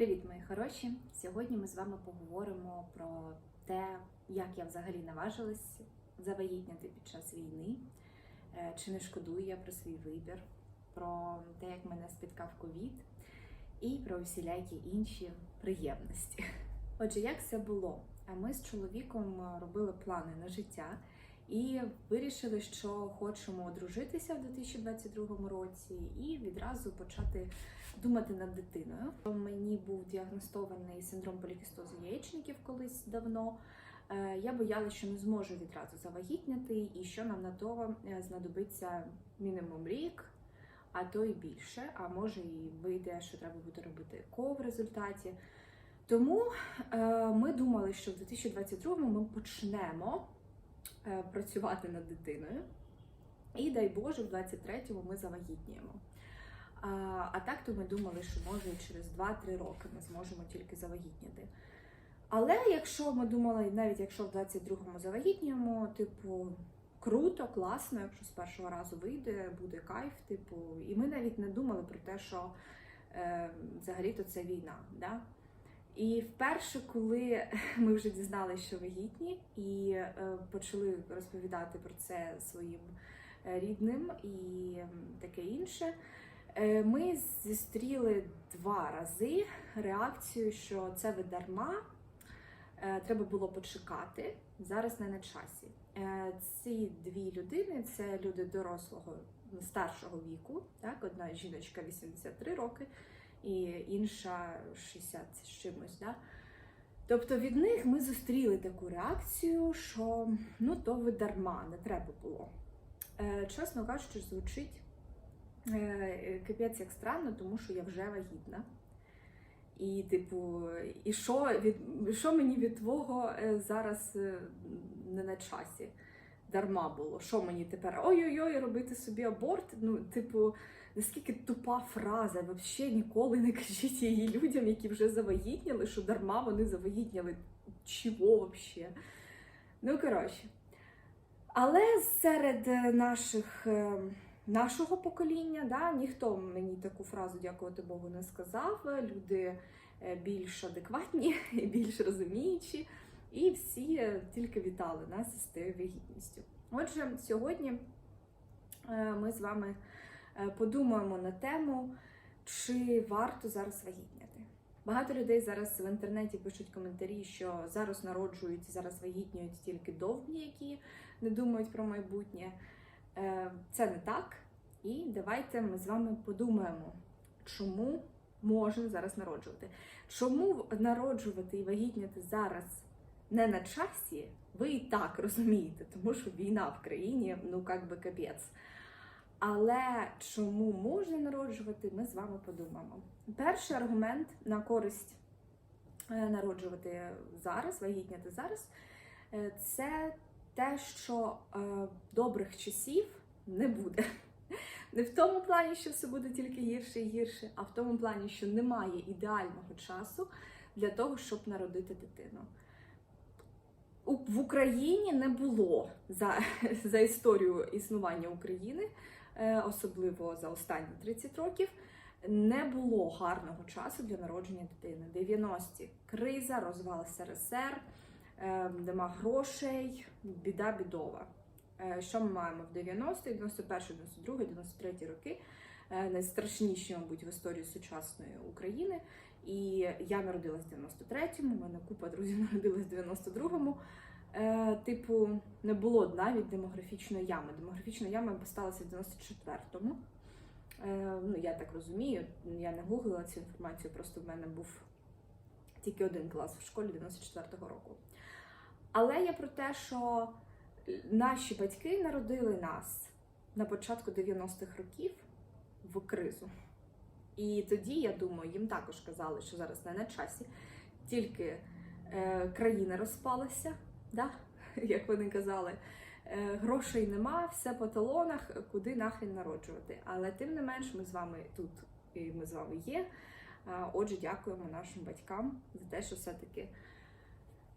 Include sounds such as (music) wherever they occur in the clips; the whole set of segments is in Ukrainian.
Привіт, мої хороші! Сьогодні ми з вами поговоримо про те, як я взагалі наважилась завагітняти під час війни, е, чи не шкодую я про свій вибір, про те, як мене спіткав ковід, і про всілякі інші приємності. Отже, як все було? А Ми з чоловіком е, робили плани на життя і вирішили, що хочемо одружитися в 2022 році і відразу почати думати над дитиною. Мені був діагностований синдром полікістозу яєчників колись давно. Е, Я боялася, що не зможу відразу завагітняти, і що нам на то е, знадобиться мінімум рік, а то і більше. А може і вийде, що треба буде робити ЕКО в результаті. Тому е, ми думали, що в 2022 ми почнемо працювати над дитиною, і дай Боже, в 23-му ми завагітніємо. А, а так то ми думали, що може через 2-3 роки ми зможемо тільки завагітніти. Але якщо ми думали, навіть якщо в 22-му завагітніємо, типу, круто, класно, якщо з першого разу вийде, буде кайф, типу, і ми навіть не думали про те, що е, взагалі-то це війна. Да? І вперше, коли (laughs) ми вже дізналися, що вагітні, і е, почали розповідати про це своїм е, рідним і таке інше. Е, Ми зустріли два рази реакцію, що це ви дарма, треба було почекати, зараз не на часі. Ці дві людини це люди дорослого старшого віку, так, одна жіночка 83 роки і інша 60 з чимось. Да? Тобто від них ми зустріли таку реакцію, що ну то ви дарма, не треба було. Е, Чесно кажучи, звучить е, капець як странно, тому що я вже вагітна. І, типу, і що, від, що мені від твого е, зараз е, не на часі? Дарма було. Що мені тепер? Ой-ой-ой, робити собі аборт? Ну, типу, наскільки тупа фраза, взагалі ніколи не кажіть її людям, які вже завагітніли, що дарма вони завагітніли. Чого взагалі? Ну, коротше. Але серед е, наших, е, нашого покоління да, ніхто мені таку фразу, дякувати Богу, не сказав. Люди е, більш адекватні (laughs) більш розуміючі, і всі тільки вітали нас з тією вагітністю. Отже, сьогодні ми з вами подумаємо на тему, чи варто зараз вагітняти. Багато людей зараз в інтернеті пишуть коментарі, що зараз народжують зараз вагітнюють тільки довгі, які не думають про майбутнє. Е, Це не так. І давайте ми з вами подумаємо, чому можна зараз народжувати. Чому народжувати і вагітняти зараз не на часі, ви і так (laughs) розумієте, тому що війна в країні, ну як би капець. Але чому можна народжувати, ми з вами подумаємо. Перший аргумент на користь е, народжувати зараз, вагітняти зараз, е, це те, що е, добрих часів не буде. (laughs) Не в тому плані, що все буде тільки гірше і гірше, а в тому плані, що немає ідеального часу для того, щоб народити дитину. В Україні не було за, (laughs) за історію існування України, особливо за останні 30 років, не було гарного часу для народження дитини. 90-ті криза, розвал СРСР, е, нема грошей, біда бідова. Е, Що ми маємо в 90-ті, 91, 92, 93 роки? Е, Найстрашніші, мабуть, в історії сучасної України. І я народилась в 93-му, у мене купа друзів (laughs) народилась в 92-му. Е, типу, не було навіть демографічної ями. Демографічна яма сталася в 94-му. Е, ну, я так розумію, я не гуглила цю інформацію, просто в мене був тільки один клас в школі 94-го року. Але я про те, що наші батьки народили нас на початку 90-х років в кризу. І тоді, я думаю, їм також казали, що зараз не на часі, тільки е, країна розпалася, да? (laughs) як вони казали, е, грошей нема, все по талонах, куди нахрен народжувати. Але тим не менш, ми з вами тут і ми з вами є. Отже, дякуємо нашим батькам за те, що все-таки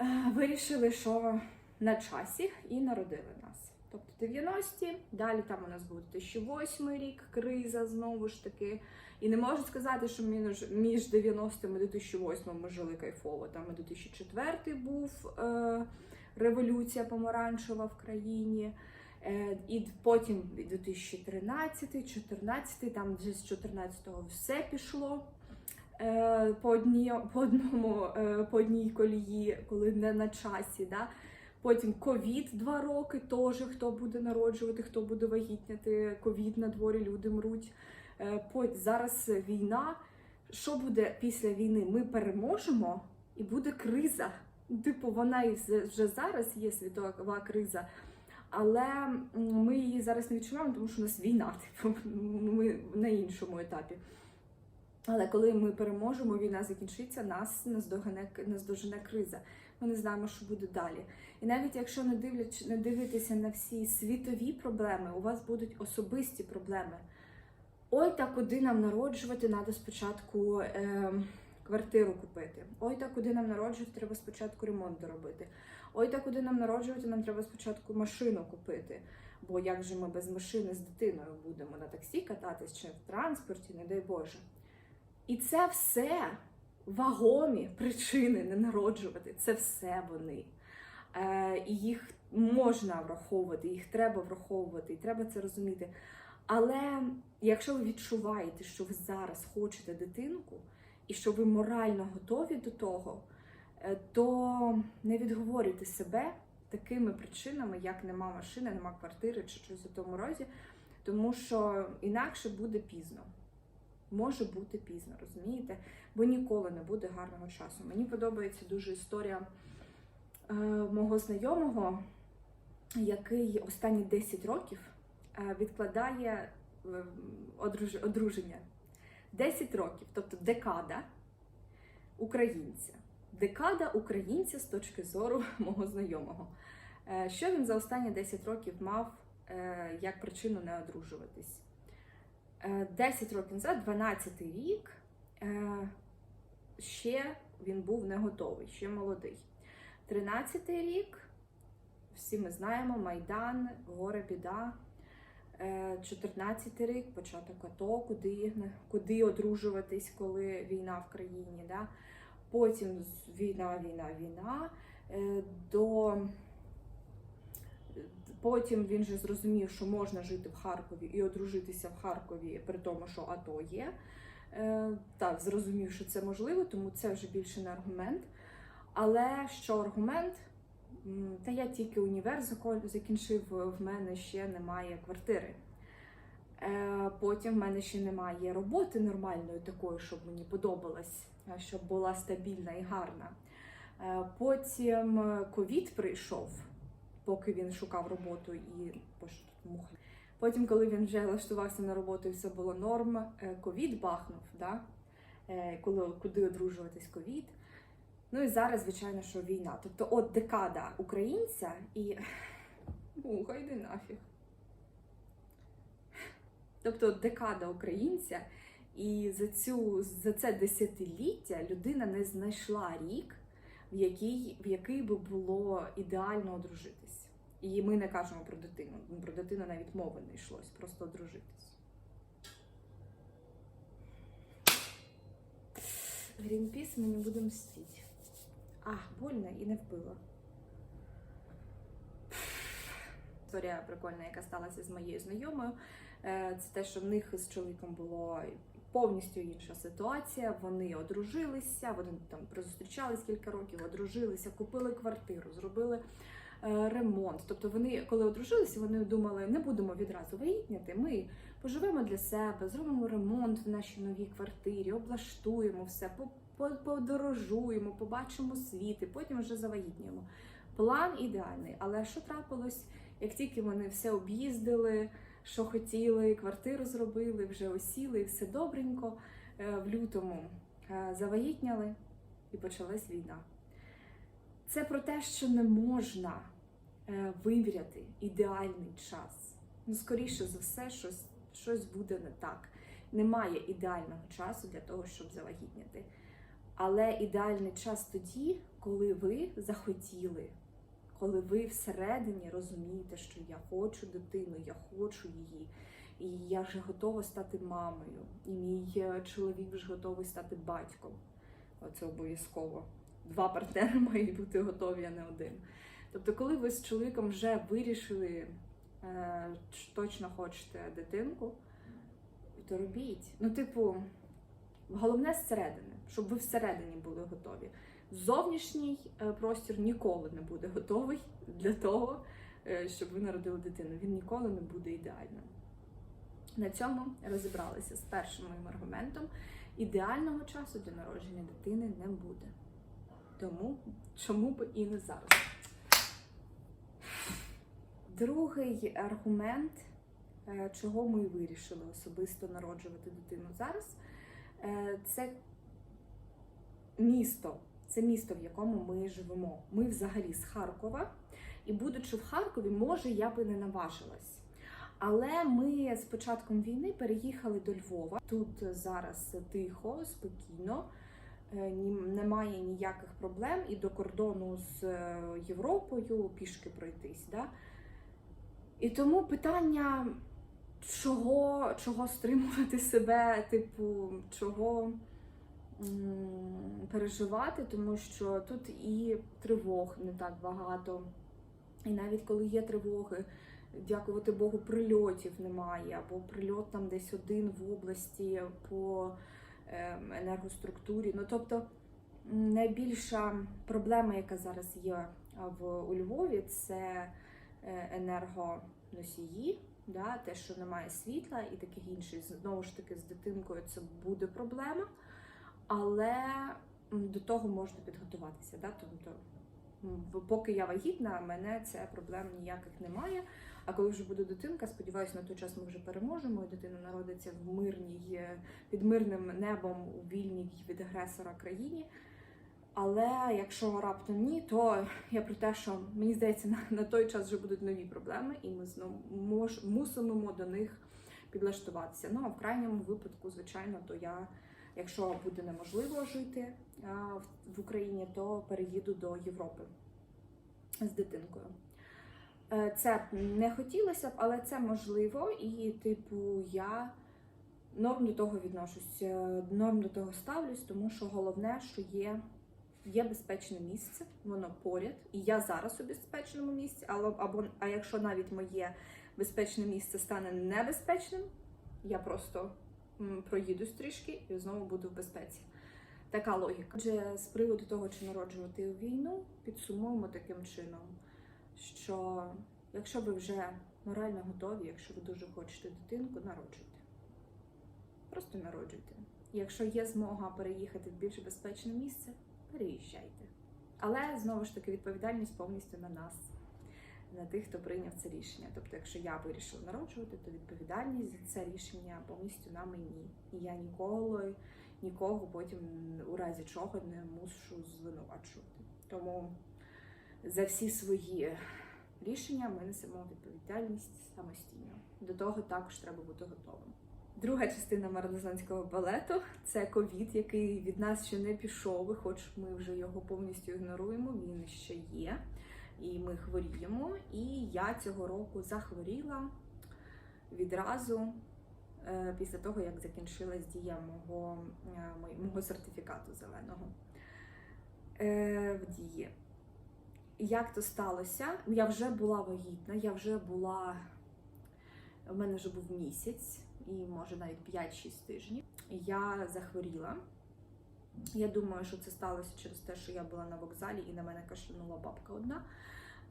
е, вирішили, що на часі і народили нас. Тобто 90-ті, далі там у нас буде 2008 рік, криза знову ж таки. І не можу сказати, що між, між 90-м і 2008 ми жили кайфово. Там і 2004 був е, революція помаранчева в країні. Е, і потім 2013, 14, там вже з 14-го все пішло е, по, одній, по, одному, е, по одній колії, коли не на часі. Да? Потім ковід два роки, теж хто буде народжувати, хто буде вагітняти, ковід на дворі, люди мруть. Е, Зараз війна. Що буде після війни? Ми переможемо і буде криза. Типу, вона і вже- зараз є світова криза, але ми її зараз не відчуваємо, тому що у нас війна, (laughs) типу, ми на іншому етапі. Але коли ми переможемо, війна закінчиться, нас наздогане, наздожене криза. Ми не знаємо, що буде далі. І навіть якщо не дивляч, не дивитися на всі світові проблеми, у вас будуть особисті проблеми. Ой, та куди нам народжувати, треба спочатку е, квартиру купити. Ой, та куди нам народжувати, треба спочатку ремонт доробити. Ой, та куди нам народжувати, нам треба спочатку машину купити. Бо як же ми без машини з дитиною будемо на таксі кататись чи в транспорті, не дай Боже. І це все вагомі причини не народжувати. Це все вони. Е, і їх можна враховувати, їх треба враховувати, і треба це розуміти. Але якщо ви відчуваєте, що ви зараз хочете дитинку, і що ви морально готові до того, е, то не відговорюйте себе такими причинами, як нема машини, нема квартири чи щось у тому розі, тому що інакше буде пізно. Може бути пізно, розумієте? Бо ніколи не буде гарного часу. Мені подобається дуже історія е, мого знайомого, який останні 10 років відкладає е, одруж- одруження. 10 років, тобто декада українця. Декада українця з точки зору (laughs) мого знайомого. Е, Що він за останні 10 років мав е, як причину не одружуватись? Е, 10 років назад, 12 рік, е, ще він був не готовий, ще молодий. 13 рік, всі ми знаємо, Майдан, горе біда. Е, 14 рік, початок АТО, куди, куди одружуватись, коли війна в країні. Да? Потім війна, війна, війна. Е, До... Потім він же зрозумів, що можна жити в Харкові і одружитися в Харкові, при тому, що АТО є. Е, Так, зрозумів, що це можливо, тому це вже більше не аргумент. Але що аргумент? Та я тільки універ закінчив, в мене ще немає квартири. Е, Потім в мене ще немає роботи нормальної, такої, щоб мені подобалась, щоб була стабільна і гарна. Е, Потім е, ковід прийшов, поки він шукав роботу і муха. Потім, коли він вже влаштувався на роботу і все було норм, ковід бахнув, да? Коли куди одружуватись ковід. Ну і зараз, звичайно, що війна. Тобто, от декада українця і. (laughs) Муха, йди нафіг. Тобто от декада українця, і за цю за це десятиліття людина не знайшла рік, в який, в який би було ідеально одружитись. І ми не кажемо про дитину. Ну, Про дитину навіть мови не йшлось, просто одружитись. Грінпіс ми не будемо мстити. А, больно і не вбила. Історія прикольна, яка сталася з моєю знайомою. Е, Це те, що в них з чоловіком було повністю інша ситуація. Вони одружилися, вони там зустрічались кілька років, одружилися, купили квартиру, зробили е, ремонт. Тобто вони, коли одружилися, вони думали, не будемо відразу вагітняти. Ми поживемо для себе, зробимо ремонт в нашій новій квартирі, облаштуємо все, подорожуємо, побачимо світ і потім вже завагітнюємо. План ідеальний, але що трапилось, як тільки вони все об'їздили, що хотіли, квартиру зробили, вже осіли, все добренько. е, В лютому е, завагітняли і почалась війна. Це про те, що не можна е, виміряти ідеальний час. Ну, скоріше за все, щось, щось буде не так. Немає ідеального часу для того, щоб завагітняти. Але ідеальний час тоді, коли ви захотіли, коли ви всередині розумієте, що я хочу дитину, я хочу її, і я вже готова стати мамою, і мій е, чоловік вже готовий стати батьком. Оце обов'язково. Два партнери (laughs) мають бути готові, а не один. Тобто, коли ви з чоловіком вже вирішили, е, що точно хочете дитинку, то робіть. Ну, типу, головне зсередини, щоб ви всередині були готові. Зовнішній е, простір ніколи не буде готовий для того, е, щоб ви народили дитину. Він ніколи не буде ідеальним. На цьому розібралися з першим моїм аргументом. Ідеального часу для народження дитини не буде. Тому чому б і не зараз? Другий аргумент, е, чого ми вирішили особисто народжувати дитину зараз, це місто. Це місто, в якому ми живемо. Ми взагалі з Харкова. І будучи в Харкові, може, я би не наважилась. Але ми з початком війни переїхали до Львова. Тут зараз тихо, спокійно, е, немає ніяких проблем і до кордону з е, Європою пішки пройтись. Да? І тому питання, чого, чого стримувати себе, типу, чого переживати, тому що тут і тривог не так багато. І навіть коли є тривоги, дякувати Богу, прильотів немає, або прильот там десь один в області по ем, енергоструктурі. Ну тобто найбільша проблема, яка зараз є в у Львові, це е, енергоносії, да, те, що немає світла і таких інших. Знову ж таки, з дитинкою це буде проблема, але до того можна підготуватися. Да? Тобто, поки я вагітна, мене це проблем ніяких немає. А коли вже буде дитинка, сподіваюся, на той час ми вже переможемо, і дитина народиться в мирній, е, під мирним небом у вільній від агресора країні. Але якщо раптом ні, то я про те, що мені здається, на, на той час вже будуть нові проблеми, і ми знову мусимо до них підлаштуватися. Ну а в крайньому випадку, звичайно, то я, якщо буде неможливо жити в, Україні, то переїду до Європи з дитинкою. Е, Це не хотілося б, але це можливо, і, типу, я норм до того відношусь, е, норм до того ставлюсь, тому що головне, що є, є безпечне місце, воно поряд, і я зараз у безпечному місці, але або а якщо навіть моє безпечне місце стане небезпечним, я просто проїдусь трішки і знову буду в безпеці. Така логіка. Отже, з приводу того, чи народжувати війну, підсумуємо таким чином, що якщо ви вже морально готові, якщо ви дуже хочете дитинку, народжуйте. Просто народжуйте. Якщо є змога переїхати в більш безпечне місце, переїжджайте. Але знову ж таки відповідальність повністю на нас, на тих, хто прийняв це рішення. Тобто, якщо я вирішила народжувати, то відповідальність за це рішення повністю на мені. І я ніколи нікого потім у разі чого не мушу звинувачувати. Тому за всі свої рішення ми несемо відповідальність самостійно. До того також треба бути готовим. Друга частина марлезонського балету це ковід, який від нас ще не пішов, хоч ми вже його повністю ігноруємо. Він ще є, і ми хворіємо. І я цього року захворіла відразу е, після того, як закінчилась дія мого, е, мого сертифікату зеленого е, в дії. Як то сталося? Я вже була вагітна, я вже була. У мене вже був місяць, і може навіть 5-6 тижнів. Я захворіла. Я думаю, що це сталося через те, що я була на вокзалі і на мене кашлянула бабка одна.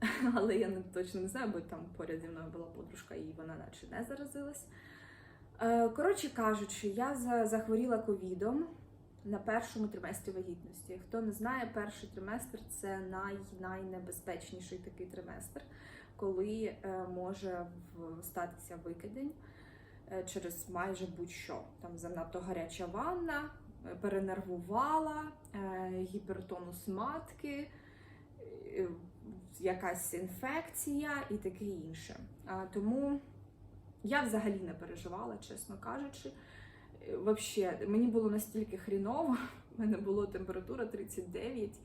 (laughs) Але я не точно не знаю, бо там поряд зі мною була подружка, і вона наче не заразилась. Е, Коротше кажучи, я захворіла ковідом на першому триместрі вагітності. Хто не знає, перший триместр це най, найнебезпечніший такий триместр, коли е, може статися викидень е, через майже будь-що. Там занадто гаряча ванна, перенервувала, е, гіпертонус матки, е, якась інфекція і таке інше. Тому я взагалі не переживала, чесно кажучи. Е, Вообще, мені було настільки хріново, в мене була температура 39,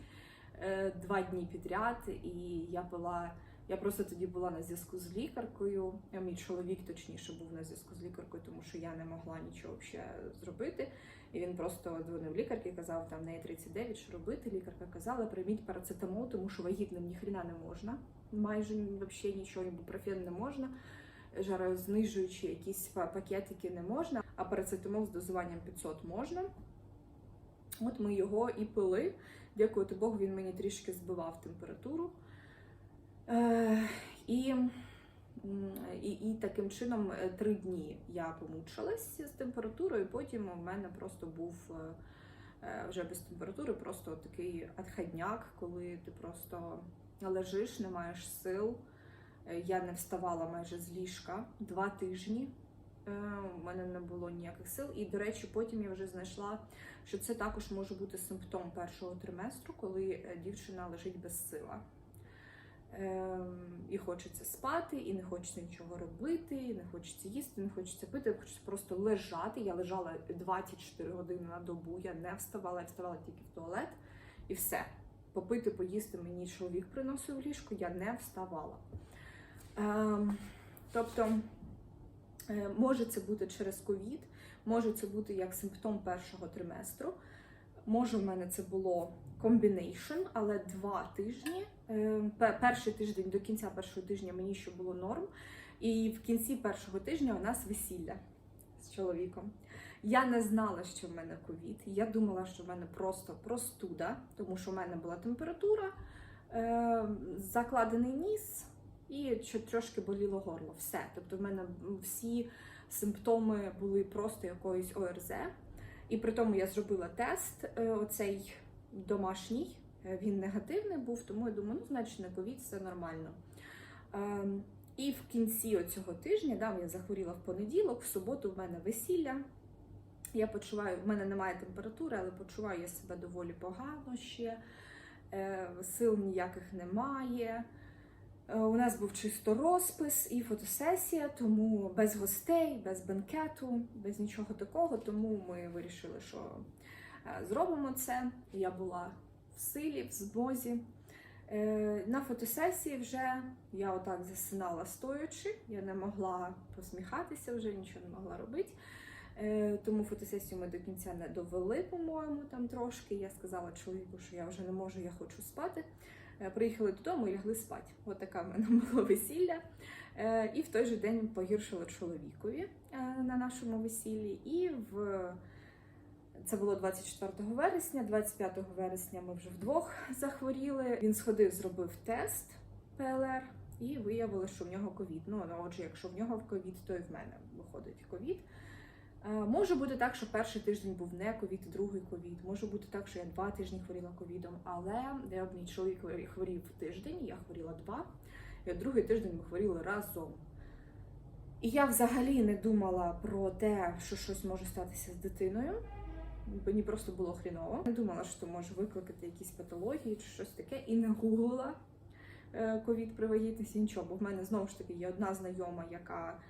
е, два дні підряд, і я була. Я просто тоді була на зв'язку з лікаркою. Мій чоловік точніше був на зв'язку з лікаркою, тому що я не могла нічого взагалі зробити. І він просто дзвонив лікарки, казав, там неї 39, що робити. Лікарка казала, прийміть парацетамол, тому що вагітним ніхрена не можна. Майже взагалі нічого, ібупрофен не можна. Жарознижуючі якісь пакетики не можна, а парацетамол з дозуванням 500 можна. От ми його і пили. Дякувати Богу, він мені трішки збивав температуру. Е, і, і, і таким чином е, три дні я помучилась з температурою, потім у мене просто був е, вже без температури, просто такий отходняк, коли ти просто лежиш, не маєш сил. Я не вставала майже з ліжка два тижні. У мене не було ніяких сил. І, до речі, потім я вже знайшла, що це також може бути симптом першого триместру, коли дівчина лежить без сила. Ем, І хочеться спати, і не хочеться нічого робити, і не хочеться їсти, не хочеться пити, хочеться просто лежати. Я лежала 24 години на добу, я не вставала, я вставала тільки в туалет і все. Попити, поїсти мені чоловік приносив в ліжко, я не вставала. Ем, тобто, е, може це бути через ковід, може це бути як симптом першого триместру. Може, в мене це було комбінейшн, але два тижні. Е, Перший тиждень до кінця першого тижня мені ще було норм. І в кінці першого тижня у нас весілля з чоловіком. Я не знала, що в мене ковід. Я думала, що в мене просто простуда, тому що в мене була температура, е, закладений ніс і трошки боліло горло. Все. Тобто, в мене всі симптоми були просто якоїсь ОРЗ. І при тому я зробила тест, е, оцей домашній, е, він негативний був, тому я думаю, ну, значить, не ковід, все нормально. Ем, І в кінці цього тижня, да, я захворіла в понеділок, в суботу в мене весілля. Я почуваю, в мене немає температури, але почуваю я себе доволі погано ще. Е, Сил ніяких немає. Е, У нас був чисто розпис і фотосесія, тому без гостей, без бенкету, без нічого такого. Тому ми вирішили, що зробимо це. Я була в силі, в змозі. Е, На фотосесії вже я отак засинала стоячи, я не могла посміхатися, вже нічого не могла робити. Е, Тому фотосесію ми до кінця не довели, по-моєму, там трошки. Я сказала чоловіку, що я вже не можу, я хочу спати. Е, Приїхали додому і лягли спати. От така в мене (laughs) було весілля. Е, І в той же день погіршило чоловікові е, на нашому весіллі. І в це було 24 вересня. 25 вересня ми вже вдвох захворіли. Він сходив, зробив тест ПЛР і виявили, що в нього ковід. Ну отже, якщо в нього в ковід, то і в мене виходить ковід. Може бути так, що перший тиждень був не ковід, другий ковід. Може бути так, що я два тижні хворіла ковідом, але я, мій чоловік хворів тиждень, я хворіла два, і другий тиждень ми хворіли разом. І я взагалі не думала про те, що щось може статися з дитиною. Мені просто було хріново. Не думала, що може викликати якісь патології чи щось таке, і не гуглила е, ковід при вагітності, нічого. Бо в мене знову ж таки є одна знайома, яка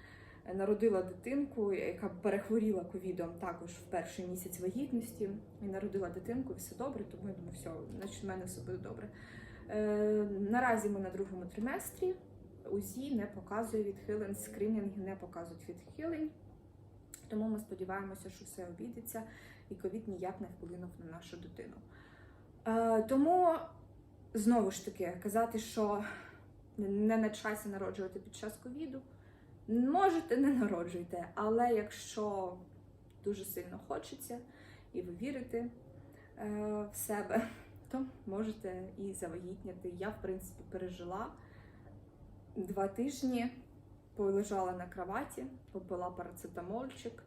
народила дитинку, яка перехворіла ковідом також в перший місяць вагітності. І народила дитинку, і все добре, тому я думаю, все, значить, в мене все буде добре. Е, наразі ми на другому триместрі. УЗІ не показує відхилень, скринінги не показують відхилень. Тому ми сподіваємося, що все обійдеться і ковід ніяк не вплинув на нашу дитину. Е, тому знову ж таки казати, що не на часі народжувати під час ковіду. Можете, не народжуйте, але якщо дуже сильно хочеться і ви вірите е, в себе, то можете і завагітняти. Я, в принципі, пережила два тижні, полежала на кроваті, попила парацетамольчик,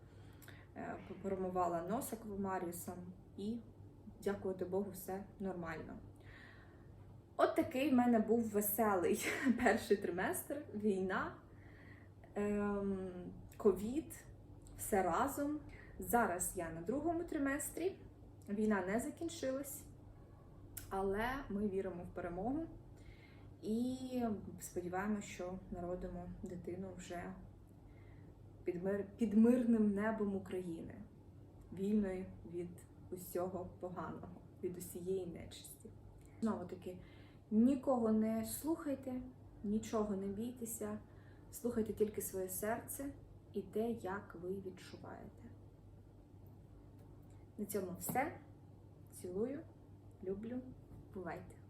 е, попромивала носа квамаріусом і, дякувати Богу, все нормально. От такий в мене був веселий (laughs) перший триместр, війна, ем, ковід, все разом. Зараз я на другому триместрі. Війна не закінчилась, але ми віримо в перемогу і сподіваємося, що народимо дитину вже під, мир, під мирним небом України, вільною від усього поганого, від усієї нечисті. Знову таки, нікого не слухайте, нічого не бійтеся, слухайте тільки своє серце і те, як ви відчуваєте. На цьому все. Цілую, люблю, бувайте!